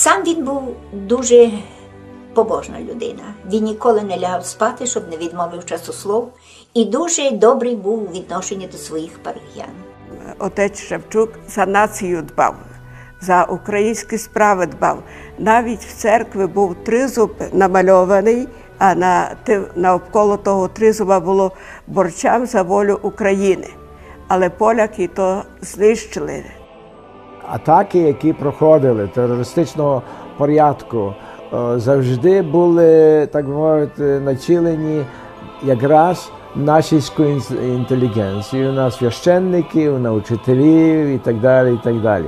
Сам він був дуже побожна людина. Він ніколи не лягав спати, щоб не відмовив часослов, і дуже добрий був у відношенні до своїх парахіян. Отець Шевчук за націю дбав, за українські справи дбав. Навіть в церкві був тризуб намальований, а на, навколо того тризуба було борчам за волю України. Але поляки то знищили. Атаки, які проходили терористичного порядку, е, завжди були, так мовити, націлені якраз на сільську ін- інтелігенцію, на священників, на учителів і так далі. І так далі.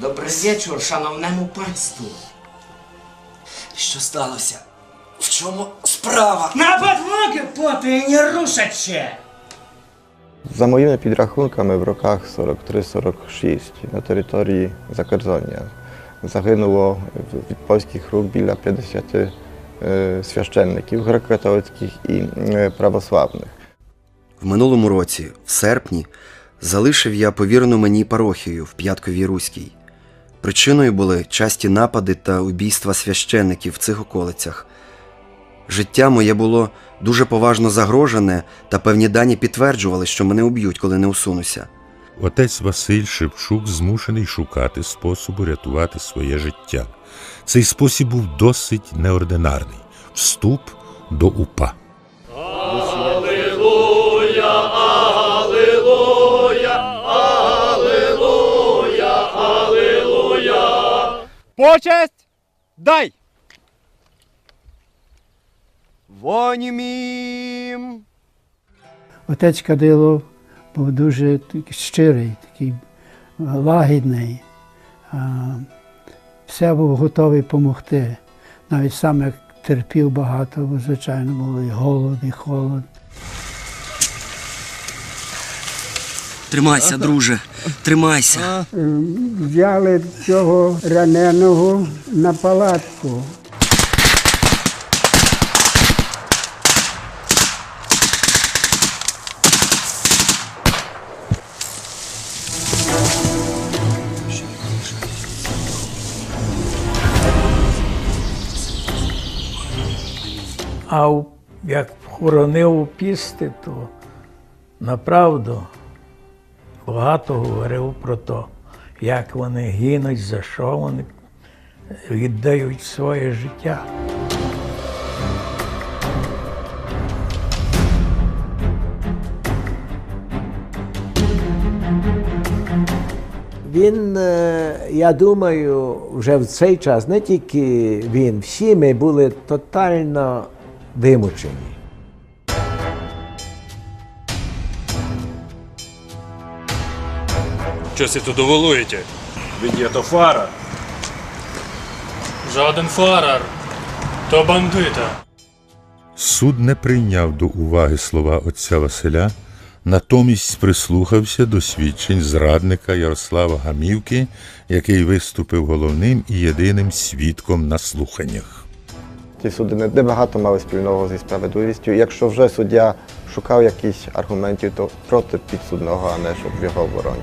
Добрий вечір, шановному панству. Що сталося? В чому справа? На подвоги поти і не рушать. За моїми підрахунками, в роках 43-46 на території Закерзоння загинуло від польських рук біля 50 е, священників греко-католицьких і е, православних. В минулому році, в серпні, залишив я повірену мені парохію в П'ятковій Руській. Причиною були часті напади та убійства священників в цих околицях. Життя моє було дуже поважно загрожене, та певні дані підтверджували, що мене уб'ють, коли не усунуся. Отець Василь Шевчук змушений шукати способу рятувати своє життя. Цей спосіб був досить неординарний вступ до УПА. Почесть дай! Вонімім! Отець Кадило був дуже такий щирий, такий лагідний. Все був готовий допомогти. Навіть сам як терпів багато, бо, звичайно, було і голод, і холод. Тримайся, друже, тримайся. Взяли цього раненого на палатку. А як хоронив у пісти, то направду багато говорив про те, як вони гинуть, за що вони віддають своє життя. Він, е, я думаю, вже в цей час не тільки він, всі ми були тотально вимучені. Що це тут доволуєте? Ведь то фара. Жоден фарар, то бандита. Суд не прийняв до уваги слова отця Василя, натомість прислухався до свідчень зрадника Ярослава Гамівки, який виступив головним і єдиним свідком на слуханнях. Ті суди не багато мали спільного зі справедливістю. Якщо вже суддя шукав якісь аргументів, то проти підсудного, а не щоб в його обороні.